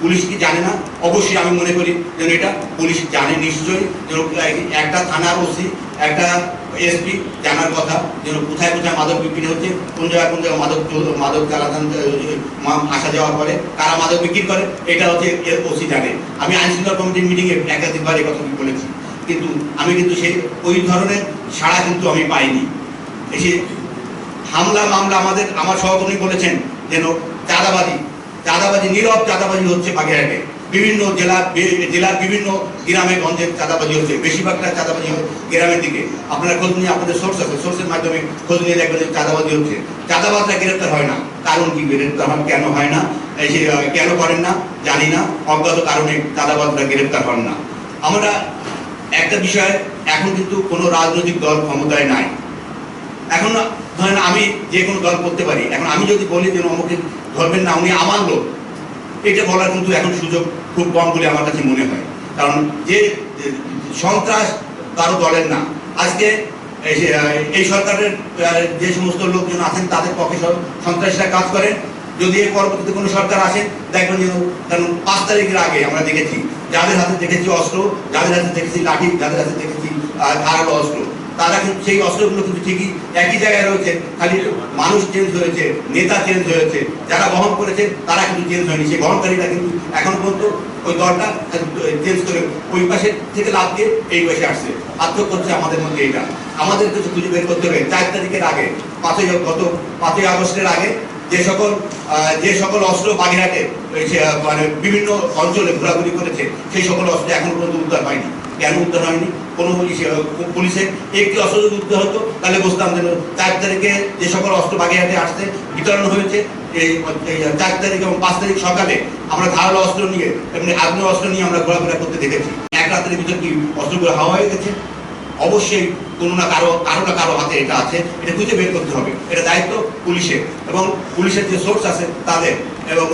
Police কি জানে না? অবশ্যই আমি মনে করি যেন এটা পুলিশ জানে নিশ্চয়ই যেন একটা থানার ওসি, একটা এসপি জানার কথা যেন কোথায় কোথায় মাদক বিক্রি হচ্ছে, কোন জায়গায় কোন জায়গায় মাদক মাদক চালাতাম আসা যাওয়ার পরে কারা মাদক বিক্রি করে, এটা হচ্ছে ওসি জানে। আমি আইন শৃঙ্খলা কমিটির মিটিংয়ে একাধিকবার এই কথা বলেছি। কিন্তু আমি কিন্তু সেই, ওই ধরনের সাড়া কিন্তু আমি পাইনি। এসে হামলা মামলা আমাদের, আমার সহকর্মী বলেছেন যেন চাঁদাবাজি চাঁদাবাজি নীরব চাঁদাবাজি হচ্ছে বাগেরহাটে। বিভিন্ন জেলা জেলার বিভিন্ন গ্রামে গঞ্জে চাঁদাবাজি হচ্ছে। বেশিরভাগটা চাঁদাবাজি গ্রামের দিকে। আপনারা খোঁজ নিয়ে আপনাদের সোর্স আছে। সোর্সের মাধ্যমে খোঁজ নিয়ে দেখবেন যে চাঁদাবাজি হচ্ছে। চাঁদাবাজরা গ্রেপ্তার হয় না। কারণ কি? গ্রেপ্তার হয় কেন হয় না? আহ, কেন করেন না? জানি না। অজ্ঞাত কারণে চাঁদাবাজরা গ্রেপ্তার হন না। আমরা একটা বিষয় এখন কিন্তু কোনো রাজনৈতিক দল ক্ষমতায় নাই। এখন ধরেন আমি যে কোনো দল করতে পারি। এখন আমি যদি বলি যে অমুকে ধরবেন না উনি আমার লোক এটা বলার কিন্তু এখন সুযোগ খুব কম বলে আমার কাছে মনে হয়। কারণ যে সন্ত্রাস কারও দলের না। আজকে এই সরকারের যে সমস্ত লোকজন আছেন, তাদের পক্ষে সন্ত্রাসীরা কাজ করেন যদি এর পরবর্তীতে কোনো সরকার আসে, দেখবেন যে, কারণ পাঁচ তারিখের আগে আমরা দেখেছি, যাদের হাতে দেখেছি অস্ত্র, যাদের হাতে দেখেছি লাঠি, যাদের হাতে দেখেছি ধারালো অস্ত্র তারা কিন্তু সেই অস্ত্রগুলো কিন্তু ঠিকই একই জায়গায় রয়েছে, খালি মানুষ চেঞ্জ হয়েছে, নেতা চেঞ্জ হয়েছে, যারা বহন করেছে তারা কিন্তু চেঞ্জ হয়নি। সেই বহনকারীরা কিন্তু এখন পর্যন্ত ওই দলটা চেঞ্জ করে ওই পাশে থেকে লাভ দিয়ে এই পাশে আসছে। পার্থক্য হচ্ছে আমাদের মধ্যে এটা আমাদের কিছু খুঁজে বের করতে হবে। চার তারিখের আগে, পাঁচই গত পাঁচই আগস্টের আগে যে সকল যে সকল অস্ত্র বাগেরহাটে মানে বিভিন্ন অঞ্চলে ঘোরাঘুরি করেছে, সেই সকল অস্ত্র এখন পর্যন্ত উদ্ধার হয়নি। কেন উদ্ধার হয়নি? কোনো পুলিশে পুলিশের একটি অস্ত্র যদি হতো, তাহলে বুঝতাম যে চার তারিখে যে সকল অস্ত্র বাগেরহাটে আসছে, বিতরণ হয়েছে, এই চার তারিখ এবং পাঁচ তারিখ সকালে আমরা ধারালো অস্ত্র নিয়ে, এমনি আগ্নেয় অস্ত্র নিয়ে আমরা ঘোরাফেরা করতে দেখেছি। এক রাতের ভিতর কি অস্ত্রগুলো হাওয়া হয়ে গেছে? অবশ্যই কোনো না কারও কারও না কারও হাতে এটা আছে, এটা খুঁজে বের করতে হবে, এটা দায়িত্ব পুলিশের এবং পুলিশের যে সোর্স আছে তাদের এবং